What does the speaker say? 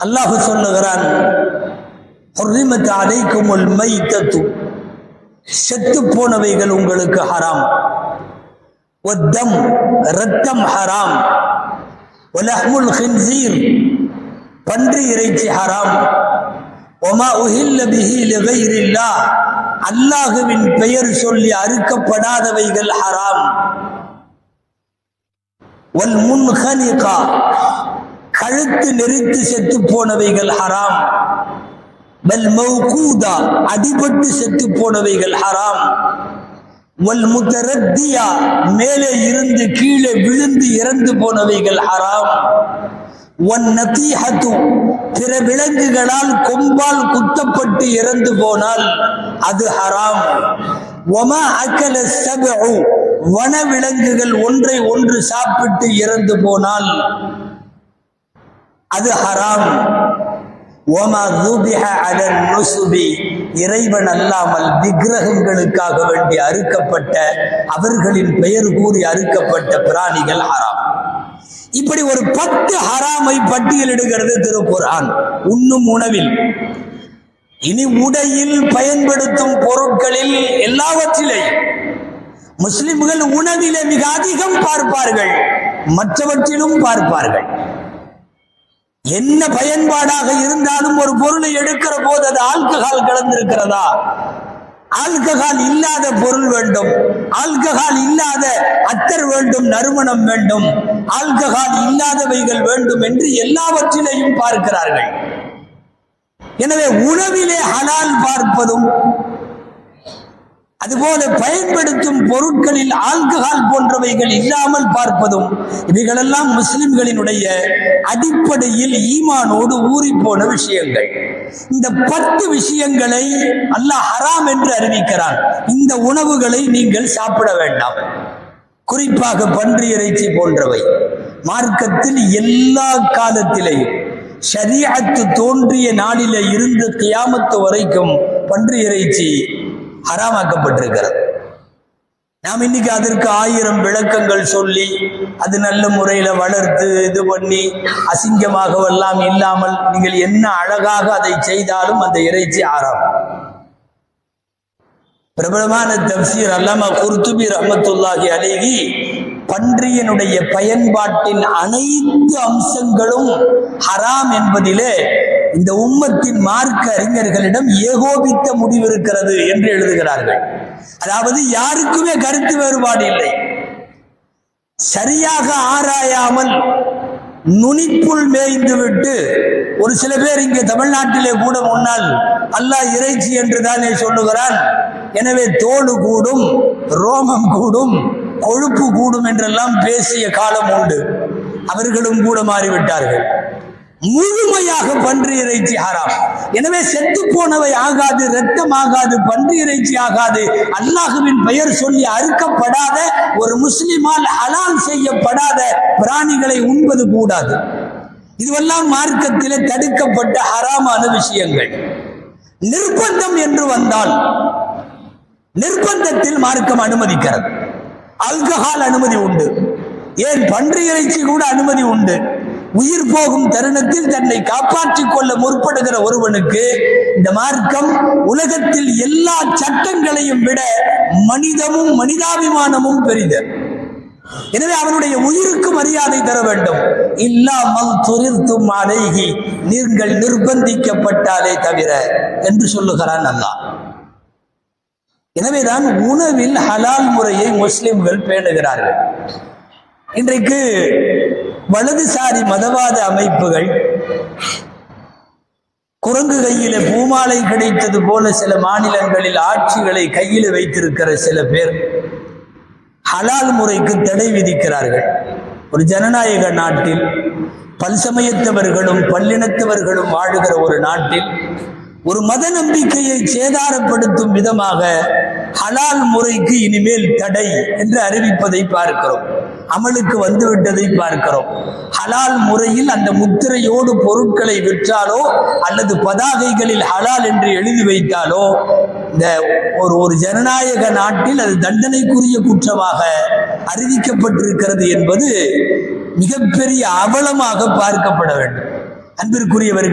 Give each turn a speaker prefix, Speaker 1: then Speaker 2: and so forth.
Speaker 1: அல்லாஹு சொல்லுகிறான் ஹுர்ரிமத் மைத்தத்து. செத்து போனவைகள் உங்களுக்கு ஹராம். ஒத்தம் ரத்தம் ஹராம். ஒலஹ்முல் ஹின்சீர் பன்றி இறைச்சி ஹராம். ஒமா உஹில்ல பிஹி லிகைரில்லா அல்லாஹுவின் பெயர் சொல்லி அறுக்கப்படாதவைகள் ஹராம். வல் முன்ஹனிகா கழுத்து நெறித்து செத்து போனவைகள் ஹராம். வல் மௌகூதா அடிபட்டு செத்து போனவைகள் ஹராம். வல் முத்தரத்தியா மேலே இருந்து கீழே விழுந்து இறந்து போனவைகள் ஹராம். ஒன் நத்தீஹத்து பிற விலங்குகளால் கொம்பால் குத்தப்பட்டு இறந்து போனால் அது ஹராம். ஒமா அக்கல சபு வன விலங்குகள் ஒன்றை ஒன்று சாப்பிட்டு இறந்து போனால் அது ஹராம் ஓமா தூபிஹ அலன் நுசுபி இறைவன் அல்லாமல் விக்கிரகங்களுக்காக வேண்டி அறுக்கப்பட்ட அவர்களின் பெயர் கூறி அறுக்கப்பட்ட பிராணிகள் ஹராம் இப்படி ஒரு பத்து ஹராமை பட்டியலிடுகிறது திருக்குரான் உண்ணும் உணவில். இனி உடையில் பயன்படுத்தும் பொருட்களில் எல்லாவற்றிலேயும் முஸ்லிம்கள் உணவிலே மிக அதிகம் பார்ப்பார்கள். மற்றவற்றிலும் பார்ப்பார்கள். என்ன பயன்பாடாக இருந்தாலும் ஒரு பொருளை எடுக்கிற போது அது ஆல்கஹால் கலந்திருக்கிறதா? ஆல்கஹால் இல்லாத பொருள் வேண்டும். ஆல்கஹால் இல்லாத அத்தர் வேண்டும் நறுமணம் வேண்டும். ஆல்கஹால் இல்லாதவைகள் வேண்டும் என்று எல்லாவற்றிலையும் பார்க்கிறார்கள். எனவே உணவிலே ஹலால் பார்ப்பதும் அதுபோல பயன்படுத்தும் பொருட்களில் ஆல்கஹால் போன்றவைகள் இல்லாமல் பார்ப்பதும் இவைகளெல்லாம் முஸ்லிம்களினுடைய அடிப்படையில் ஈமானோடு ஊறிப்போன விஷயங்கள். இந்த பத்து விஷயங்களை அல்லாஹ் ஹராம் என்று அறிவிக்கிறான். இந்த உணவுகளை நீங்கள் சாப்பிட வேண்டாம். குறிப்பாக பன்றி இறைச்சி போன்றவை. மார்க்கத்தில் எல்லா காலத்திலேயும் ஷரியாத்து தோன்றிய நாளில இருந்து கியாமத்து வரைக்கும் பன்றி இறைச்சி ஹராமாக்கப்பட்டிருக்கிறது. நாம் இன்னைக்கு அதற்கு ஆயிரம் விளக்கங்கள் சொல்லி அது நல்ல முறையில வளர்த்து இது பண்ணி அசிங்கமாகவெல்லாம் இல்லாமல் நீங்கள் என்ன அழகாக அதை செய்தாலும் அந்த இறைச்சி ஆறாம். பிரபலமான தப்சீர் அல்லாமா குர்துபி ரஹமத்துல்லாஹி அழகி பன்றியனுடைய பயன்பாட்டின் அனைத்து அம்சங்களும் ஹராம் என்பதிலே இந்த உம்மத்தின் மார்க்க அறிஞர்களிடம் ஏகோபித்த முடிவு இருக்கிறது என்று எழுதுகிறார்கள். அதாவது யாருக்குமே கருத்து வேறுபாடு இல்லை. சரியாக ஆராயாமல் நுனிப்புள் மேய்ந்து விட்டு ஒரு சில பேர் இங்கே தமிழ்நாட்டிலே கூட முன்னால் அல்லாஹ் இறைச்சி என்று தானே சொல்லுகிறான். எனவே தோடு கூடும் ரோமம் கூடும் கொழுப்பு கூடும் என்றெல்லாம் பேசிய காலம் உண்டு. அவர்களும் கூட மாறிவிட்டார்கள். முழுமையாக பன்றி இறைச்சி ஹராம். எனவே செத்து போனவை ஆகாது ரத்தம் ஆகாது பன்றி இறைச்சி ஆகாது. அல்லாஹுவின் பெயர் சொல்லி அறுக்கப்படாத ஒரு முஸ்லிமால் அலால் செய்யப்படாத பிராணிகளை உண்பது கூடாது. இதுவெல்லாம் மார்க்கத்திலே தடுக்கப்பட்ட ஹராமான விஷயங்கள். நிர்பந்தம் என்று வந்தால் நிர்பந்தத்தில் மார்க்கம் அனுமதிக்கிறது. ஆல்கஹால் அனுமதி உண்டு. ஏன் பன்றி இறைச்சி கூட அனுமதி உண்டு. உயிர் போகும் தருணத்தில் தன்னை காப்பாற்றிக் கொள்ள முற்படுகிற ஒருவனுக்கு இந்த மார்க்கம் உலகத்தில் எல்லா சட்டங்களையும் விட மனிதமும் மனிதாபிமானமும் பெரிது. எனவே அவனுடைய உயிருக்கு மரியாதை தர வேண்டும். இல்லாமல் துரிர்த்தும் அழகி நீங்கள் நிர்பந்திக்கப்பட்டாலே தவிர என்று சொல்லுகிறான் அல்லாஹ். எனவேதான் உணவில் ஹலால் முறையை முஸ்லிம்கள் பேணுகிறார்கள். இன்றைக்கு வலதுசாரி மதவாத அமைப்புகள் குரங்கு கையில பூமாலை கிடைத்தது போல சில மாநிலங்களில் ஆட்சிகளை கையில் வைத்திருக்கிற சில பேர் ஹலால் முறைக்கு தடை விதிக்கிறார்கள். ஒரு ஜனநாயக நாட்டில் பல்சமயத்தவர்களும் பல்லினத்தவர்களும் வாழுகிற ஒரு நாட்டில் ஒரு மத நம்பிக்கையை சேதாரப்படுத்தும் விதமாக ஹலால் முறைக்கு இனிமேல் தடை என்று அறிவிப்பதை பார்க்கிறோம். அமலுக்கு வந்துவிட்டதை பார்க்கிறோம். ஹலால் முறையில் அந்த முத்திரையோடு பொருட்களை விற்றாலோ அல்லது பதாகைகளில் ஹலால் என்று எழுதி வைத்தாலோ இந்த ஒரு ஒரு ஜனநாயக நாட்டில் அது தண்டனைக்குரிய குற்றமாக அறிவிக்கப்பட்டிருக்கிறது என்பது மிகப்பெரிய அவலமாக பார்க்கப்பட வேண்டும். அன்பிற்குரியவர்கள்